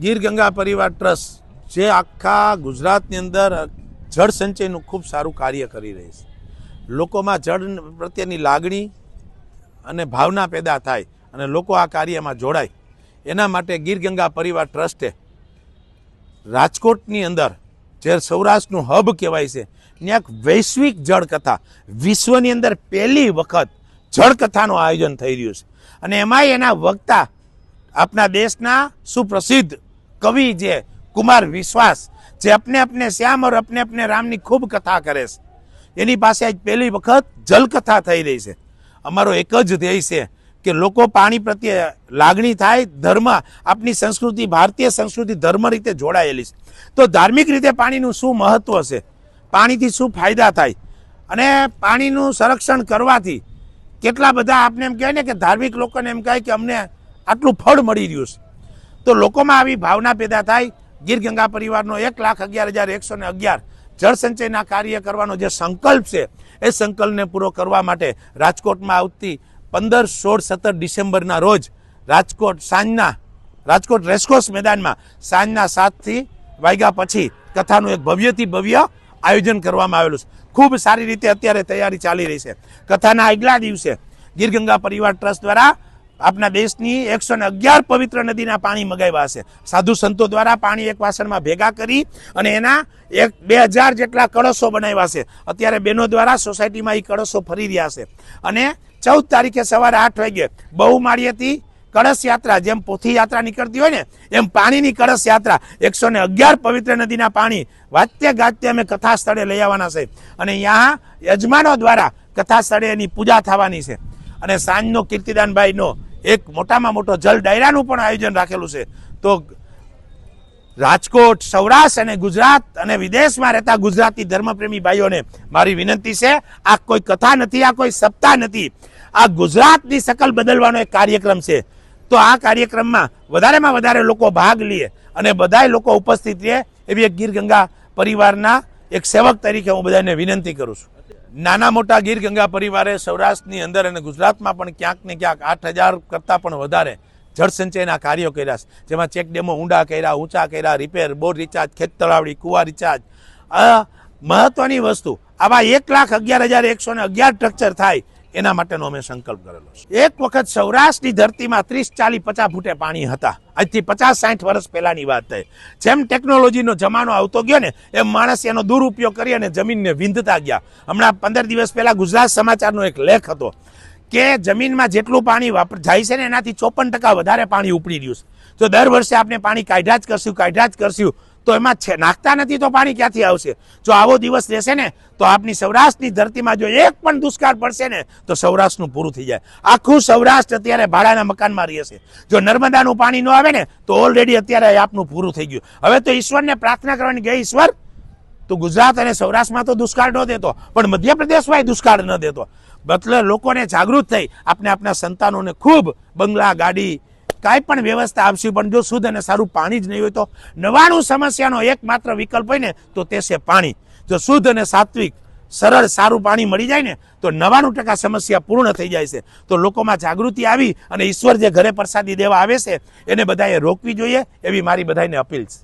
ગીર ગંગા પરિવાર ટ્રસ્ટ, જે આખા ગુજરાતની અંદર જળ સંચયનું ખૂબ સારું કાર્ય કરી રહી છે. લોકોમાં જળ પ્રત્યેની લાગણી અને ભાવના પેદા થાય અને લોકો આ કાર્યમાં જોડાય. એના માટે ગીર ગંગા પરિવાર ટ્રસ્ટે રાજકોટની અંદર, જે સૌરાષ્ટ્રનું હબ કહેવાય છે, ત્યાં એક વૈશ્વિક જળકથા, વિશ્વની અંદર પહેલી વખત જળકથાનું આયોજન થઈ રહ્યું છે. અને એમાંય એના વક્તા આપણા દેશના સુપ્રસિદ્ધ કવિ જે કુમાર વિશ્વાસ, જે અપને અપને શ્યામ ઓર અપને અપને રામની ખૂબ કથા કરે છે. એની પાસે આજ પહેલી વખત જલકથા થઈ રહી છે. અમારો એક જ ધ્યેય છે કે લોકો પાણી પ્રત્યે લાગણી થાય, ધર્મ આપની સંસ્કૃતિ, ભારતીય સંસ્કૃતિ ધર્મ રીતે જોડાયેલી છે. તો ધાર્મિક રીતે પાણીનું શું મહત્વ છે? પાણીથી શું ફાયદા થાય? અને પાણીનું સંરક્ષણ કરવાથી કેટલા બધા આપને એમ કહેવાય ને કે ધાર્મિક લોકોને એમ કહે કે અમને આટલું ફળ મળી રહ્યું છે. તો લોકોમાં આવી ભાવના પેદા થાય. ગીર ગંગા પરિવારનો એક લાખ અગિયાર હજાર એકસો ને અગિયાર જળ સંચયના કાર્ય કરવાનો જે સંકલ્પ છે, એ સંકલ્પને પૂરો કરવા માટે રાજકોટમાં આવતી પંદર સોળ સત્તર ડિસેમ્બરના રોજ રાજકોટ સાંજના, રાજકોટ રેસકોર્સ મેદાનમાં સાંજના સાતથી વાગ્યા પછી કથાનું એક ભવ્યથી ભવ્ય આયોજન કરવામાં આવેલું છે. ખૂબ સારી રીતે અત્યારે તૈયારી ચાલી રહી છે. કથાના આગલા દિવસે ગીર ગંગા પરિવાર ટ્રસ્ટ દ્વારા આપણા દેશની એકસો ને અગિયાર પવિત્ર નદીના પાણી મગાવ્યા છે. સાધુ સંતો દ્વારા પાણી એક વાસણમાં ભેગા કરી અને એના એક બે હજાર જેટલા કળશો બનાવ્યા છે. અત્યારે બહેનો દ્વારા સોસાયટીમાં એ કળશો ફરી રહ્યા છે. અને ચૌદ તારીખે સવારે આઠ વાગે બહુમાળીએથી કળશ યાત્રા. જેમ પોથી યાત્રા નીકળતી હોય ને, એમ પાણીની કળશ યાત્રા. એકસો ને અગિયાર પવિત્ર નદીના પાણી. વાત્ય ગાત્ય અમે કથા સ્થળે લઈ આવવાના છે. અને ત્યાં યજમાનો દ્વારા કથા સ્થળે એની પૂજા થવાની છે. અને સાંજનો કીર્તિદાનભાઈનો એક મોટામાં મોટો જલ ડાયરાનું પણ આયોજન રાખેલું છે. તો રાજકોટ, સૌરાષ્ટ્ર અને ગુજરાત અને વિદેશમાં રહેતા ગુજરાતી ધર્મપ્રેમી ભાઈઓને મારી વિનંતી છે, આ કોઈ કથા નથી, આ કોઈ સપ્તાહ નથી. આ ગુજરાતની શકલ બદલવાનો એક કાર્યક્રમ છે. તો આ કાર્યક્રમમાં વધારેમાં વધારે લોકો ભાગ લે અને બધાય લોકો ઉપસ્થિત રહે એવી એક ગીર ગંગા પરિવારના એક સેવક તરીકે હું બધાને વિનંતી કરું છું. નાના મોટા ગીર ગંગા પરિવારે સૌરાષ્ટ્રની અંદર અને ગુજરાતમાં પણ ક્યાંક ને ક્યાંક આઠ હજાર કરતાં પણ વધારે જળસંચયના કાર્યો કર્યા છે. જેમાં ચેક ડેમો ઊંડા કર્યા, ઊંચા કર્યા, રિપેર, બોર રિચાર્જ, ખેત તળાવડી, કુવા રિચાર્જ. મહત્વની વસ્તુ, આવા એક લાખ અગિયાર હજાર એકસો ને અગિયાર સ્ટ્રક્ચર થાય એના માટેનો અમે સંકલ્પ કરેલો છે. એક વખત સૌરાષ્ટ્રની ધરતીમાં ત્રીસ, ચાલીસ, પચાસ ફૂટે પાણી હતા. આજથી પચાસ, સાઠ વર્ષ પહેલાની વાત થઈ. જેમ ટેકનોલોજીનો જમાનો આવતો ગયો ને, એમ માણસ એનો દુરુપયોગ કરી અને જમીનને વિંધતા ગયા. હમણાં પંદર દિવસ પહેલાં ગુજરાત સમાચારનો એક લેખ હતો કે જમીનમાં જેટલું પાણી વાપર, જાય છે ને, એનાથી ચોપન ટકા વધારે પાણી ઉપડી રહ્યું છે. તો દર વર્ષે આપણે પાણી કાઢ્યા જ કરશું, કાઢ્યા જ કરશું. તો એમાં છે નાખતા નથી તો પાણી ક્યાંથી આવશે? જો આવો દિવસ રહેશે ને, તો આપની સૌરાષ્ટ્રની ધરતીમાં જો એક પણ દુષ્કાળ પડશે ને, તો સૌરાષ્ટ્રનું પૂરું થઈ જાય. આખું સૌરાષ્ટ્ર અત્યારે ભાડાના મકાનમાં રહે છે જો નર્મદાનું પાણી ન આવે ને, તો ઓલરેડી અત્યારે આપનું પૂરું થઈ ગયું. હવે તો ઈશ્વરને પ્રાર્થના કરવાની ગઈ ઈશ્વર, તો ગુજરાત અને સૌરાષ્ટ્રમાં તો દુષ્કાળ ન દેતો, પણ મધ્યપ્રદેશમાં દુષ્કાળ ન દેતો. બદલે લોકોને જાગૃત થઈ આપણે આપણા સંતાનોને ખૂબ બંગલા, ગાડી કાંઈ પણ વ્યવસ્થા આપશું, પણ જો શુદ્ધ અને સારું પાણી જ નહીં હોય તો નવાણું સમસ્યાનો એકમાત્ર વિકલ્પ હોય ને, તો તે છે પાણી. જો શુદ્ધ અને સાત્વિક, સરળ, સારું પાણી મળી જાય ને, તો નવાણું ટકા સમસ્યા પૂર્ણ થઈ જાય છે. તો લોકોમાં જાગૃતિ આવી અને ઈશ્વર જે ઘરે પ્રસાદી દેવા આવે છે, એને બધાએ રોકવી જોઈએ એવી મારી બધાને અપીલ છે.